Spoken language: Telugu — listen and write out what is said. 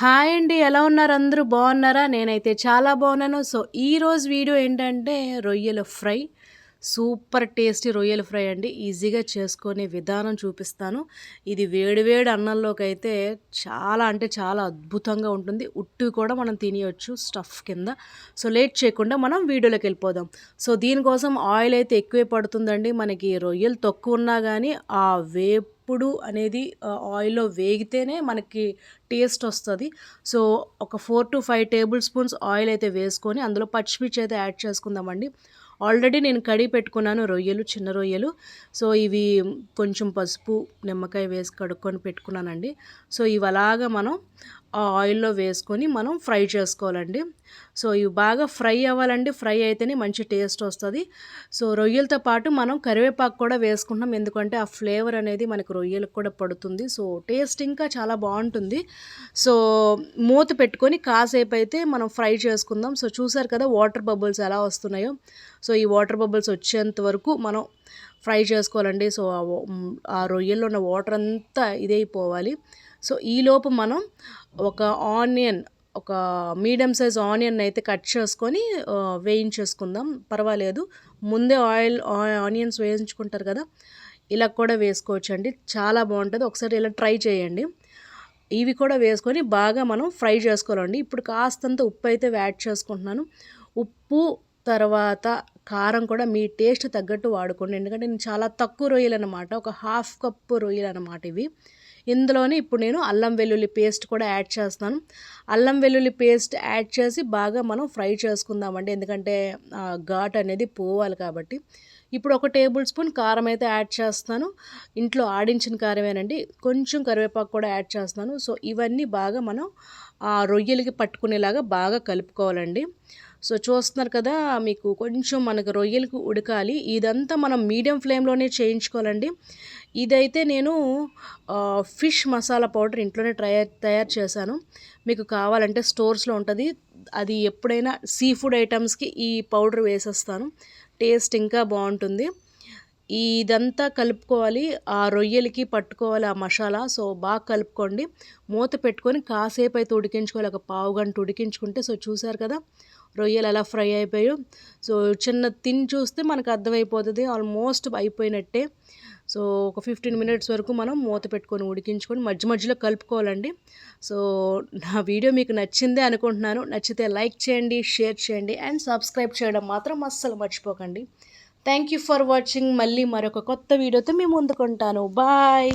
హాయ్ అండి ఎలా ఉన్నారు? అందరూ బాగున్నారా? నేనైతే చాలా బాగున్నాను. సో ఈరోజు వీడియో ఏంటంటే రొయ్యల ఫ్రై. సూపర్ టేస్టీ రొయ్యల ఫ్రై అండి. ఈజీగా చేసుకునే విధానం చూపిస్తాను. ఇది వేడివేడి అన్నంలోకి అయితే చాలా అంటే చాలా అద్భుతంగా ఉంటుంది. ఉట్టు కూడా మనం తినేయచ్చు స్టఫ్ కింద. సో లేట్ చేయకుండా మనం వీడియోలోకి వెళ్ళిపోదాం. సో దీనికోసం ఆయిల్ అయితే ఎక్కువే పడుతుందండి. మనకి రొయ్యలు తక్కువ ఉన్నా కానీ ఆ వేపు వేపుడు అనేది ఆయిల్లో వేగితేనే మనకి టేస్ట్ వస్తుంది. సో ఒక four to five table spoons oil అయితే వేసుకొని అందులో పచ్చిమిర్చి అయితే యాడ్ చేసుకుందామండి. ఆల్రెడీ నేను కడిగి పెట్టుకున్నాను రొయ్యలు చిన్న రొయ్యలు. సో ఇవి కొంచెం పసుపు నిమ్మకాయ వేసి కడుక్కొని పెట్టుకున్నానండి. సో ఇవి అలాగా మనం ఆ ఆయిల్లో వేసుకొని మనం ఫ్రై చేసుకోవాలండి. సో ఇవి బాగా ఫ్రై అవ్వాలండి. ఫ్రై అయితేనే మంచి టేస్ట్ వస్తుంది. సో రొయ్యలతో పాటు మనం కరివేపాకు కూడా వేసుకుంటాం ఎందుకంటే ఆ ఫ్లేవర్ అనేది మనకు రొయ్యలకు కూడా పడుతుంది. సో టేస్ట్ ఇంకా చాలా బాగుంటుంది. సో మూత పెట్టుకొని కాసేపు అయితే మనం ఫ్రై చేసుకుందాం. సో చూసారు కదా వాటర్ బబుల్స్ ఎలా వస్తున్నాయో? సో ఈ వాటర్ బబుల్స్ వచ్చేంత వరకు మనం ఫ్రై చేసుకోవాలండి. సో ఆ రొయ్యల్లో ఉన్న వాటర్ అంతా ఇదైపోవాలి సో ఈలోపు మనం ఒక ఆనియన్ ఒక మీడియం సైజ్ ఆనియన్ అయితే కట్ చేసుకొని వేయించేసుకుందాం. పర్వాలేదు. ముందే ఆయిల్ ఆనియన్స్ వేయించుకుంటారు కదా ఇలా కూడా వేసుకోవచ్చు అండి చాలా బాగుంటుంది. ఒకసారి ఇలా ట్రై చేయండి. ఇవి కూడా వేసుకొని బాగా మనం ఫ్రై చేసుకోవాలండి. ఇప్పుడు కాస్తంత ఉప్పు అయితే యాడ్ చేసుకుంటున్నాను. ఉప్పు తర్వాత కారం కూడా మీ టేస్ట్ తగ్గట్టు వాడుకోండి. ఎందుకంటే నేను చాలా తక్కువ రొయ్యలు అనమాట ఒక హాఫ్ కప్పు రొయ్యలు అనమాట ఇవి. ఇందులోనే ఇప్పుడు నేను అల్లం వెల్లుల్లి పేస్ట్ కూడా యాడ్ చేస్తాను అల్లం వెల్లుల్లి పేస్ట్ యాడ్ చేసి బాగా మనం ఫ్రై చేసుకుందామండి. ఎందుకంటే ఘాట్ అనేది పోవాలి కాబట్టి. ఇప్పుడు ఒక టేబుల్ స్పూన్ కారం అయితే యాడ్ చేస్తాను ఇంట్లో ఆడించిన కారమేనండి. కొంచెం కరివేపాకు కూడా యాడ్ చేస్తాను సో ఇవన్నీ బాగా మనం ఆ రొయ్యలకి పట్టుకునేలాగా బాగా కలుపుకోవాలండి. సో చూస్తున్నారు కదా మీకు కొంచెం మనకు రొయ్యలకు ఉడకాలి. ఇదంతా మనం మీడియం ఫ్లేమ్లోనే చేయించుకోవాలండి. ఇదైతే నేను ఫిష్ మసాలా పౌడర్ ఇంట్లోనే తయారు తయారు చేశాను. మీకు కావాలంటే స్టోర్స్లో ఉంటుంది. అది ఎప్పుడైనా సీ ఫుడ్ ఐటమ్స్కి ఈ పౌడర్ వేసేస్తాను. టేస్ట్ ఇంకా బాగుంటుంది. ఇదంతా కలుపుకోవాలి. ఆ రొయ్యలకి పట్టుకోవాలి ఆ మసాలా. సో బాగా కలుపుకోండి. మూత పెట్టుకొని కాసేపు అయితే ఉడికించుకోవాలి. ఒక పావు గంట ఉడికించుకుంటే సో చూసారు కదా రొయ్యలు ఎలా ఫ్రై అయిపోయాయో. సో చిన్న తిని చూస్తే మనకు అర్థమైపోతుంది. ఆల్మోస్ట్ అయిపోయినట్టే. సో ఒక ఫిఫ్టీన్ మినిట్స్ వరకు మనం మూత పెట్టుకొని ఉడికించుకొని మధ్య మధ్యలో కలుపుకోవాలండి. సో నా వీడియో మీకు నచ్చిందే అనుకుంటున్నాను. నచ్చితే లైక్ చేయండి షేర్ చేయండి అండ్ సబ్స్క్రైబ్ చేయడం మాత్రం అస్సలు మర్చిపోకండి. Thank you for watching. మళ్ళీ మరొక కొత్త వీడియోతో మేము ముందుకుంటాను బాయ్!